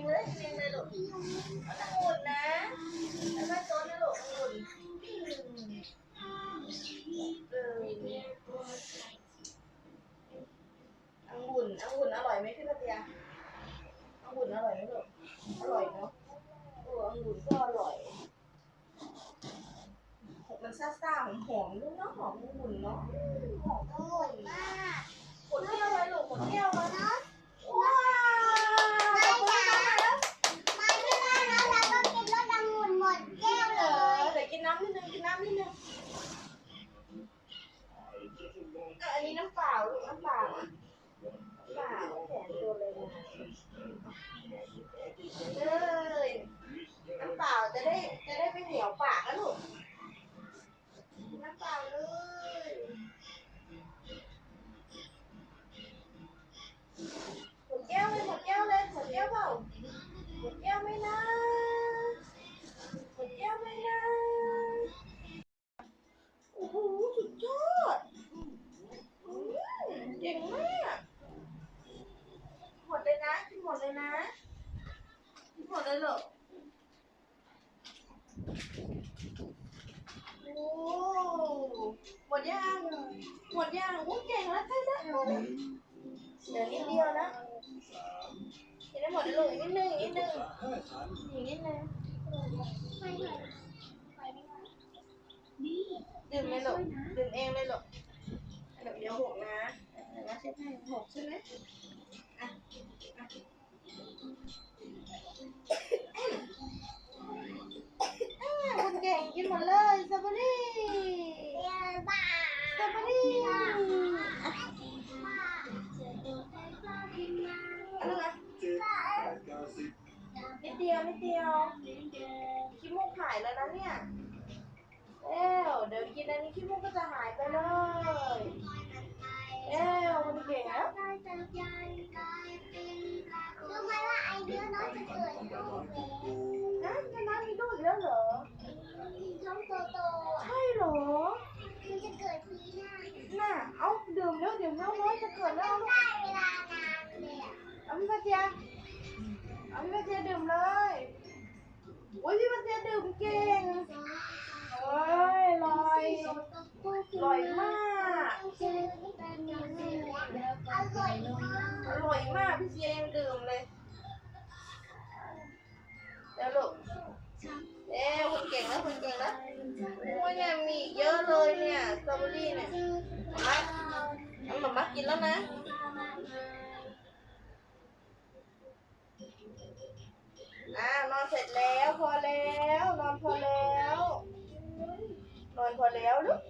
งเลยเองเลยลูกอาองุ่นนะแล้วก็โซนนะลูกองุ่นเออองุ่นองุ่นอร่อยไหมพี่พัทยาองุ่นอร่อยไหมลูกอร่อยเนาะเออองุ่นก็อร่อยมันซ่าๆหอมๆด้วยเนาะหอมองุ่นเนาะหอมองุ่นมากหมดแก้วเลยลูกหมดแก้วเลยนะ โอ้หมดยังหมดยังโอ้เก่งแล้วใช่แล้วเดี๋ยวนิดเดียวนะกินได้หม สตรอเบอรี่เดี๋ยวบ้าสตรอเบอรี่อะอันนั้นนะนิดเดียวนิดเดียวขี้มูกหายแล้วนะเนี่ยเอ้วเดี๋ยวกินอันนี้ขี้มูกก็จะหายไปเลยเอ้วคนเก่งแล้วรู้ไหมว่าไอเดียน้องจะเกิดลูกแล้วนะน้ำมีลูกอีกแล้วเหรอ ท้องโตๆใช่เหรอ มันจะเกิดปีหน้าน่ะ เอาดื่มแล้วดื่มแล้วน้อยจะเกิดแล้วเอาลูกได้เวลานานเลยอะเอาพี่พัทยาเอาพี่พัทยาดื่มเลยโอ้ยพี่พัทยาดื่มเก่งเอ้ยลอยลอยมาก อร่อยมาก อร่อยมากพี่เจียยังดื่มเลย สตรอเบอรี่เนี่ยมาเอาหมามากินแล้วนะอ่านอนเสร็จแล้วพอแล้วนอนพอแล้วนอนพอแล้วลูก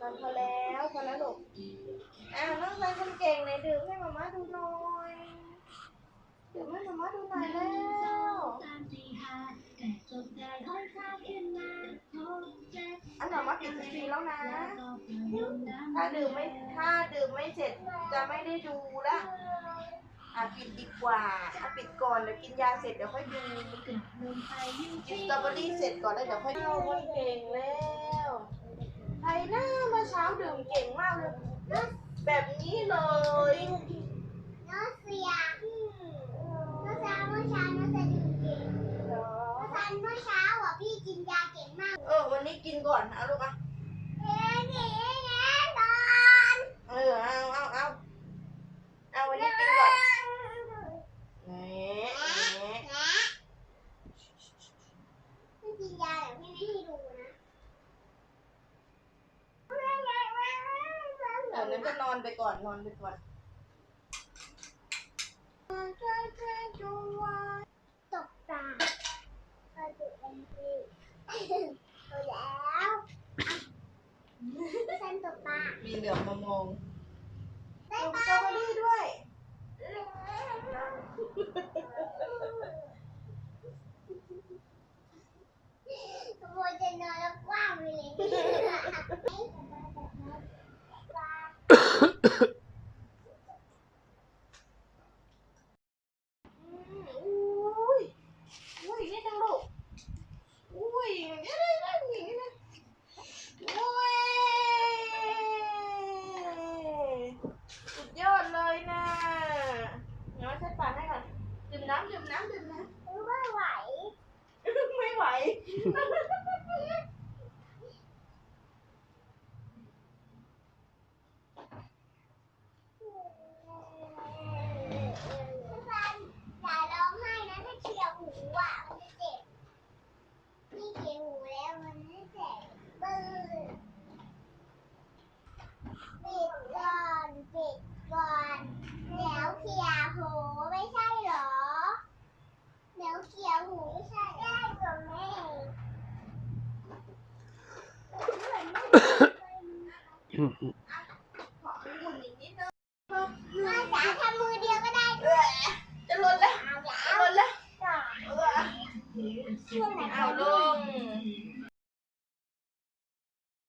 นอนพอแล้วพอแล้วลูกอ่าน้องชายคนเก่งไหนดื่มให้มาม่าดูหน่อยดื่มให้มาม่าดูหน่อยแล้ว อันหมาม่าปิดสตรีแล้วนะ ถ้าดื่มไม่ถ้าดื่มไม่เสร็จจะไม่ได้ดูละอะปิดดีกว่าอะปิดก่อนเดี๋ยวกินยาเสร็จเดี๋ยวค่อยดูกินสตรอเบอรี่เสร็จก่อนแล้วเดี๋ยวค่อยเอาคนเก่งแล้วไทยหน้าเมื่อเช้าดื่มเก่งมากเลยนะแบบนี้เลยน้องเสียน้องเช้าเมื่อเช้าน้องเสีย นนี้กินก่อนเอาลูกอะเอ๊ะเอ๊ะเอ๊ะตอนเออเอาเอาเอาเอาวันนี้กินก่อนแหมแหมพี่กินยาแต่พี่ไม่ให้ดูนะเออนั้นก็นอนไปก่อนนอนไปก่อน ตกตาพอดูเอ็นซีพอแล้วฉั นตกตามีเหลือบมามองได้ดูปะสตรอเบอรี่ด้วยื่มน้ำดื่มน้ำดื่มน้ำไม่ไหว ไม่ไหว 嗯 嗯。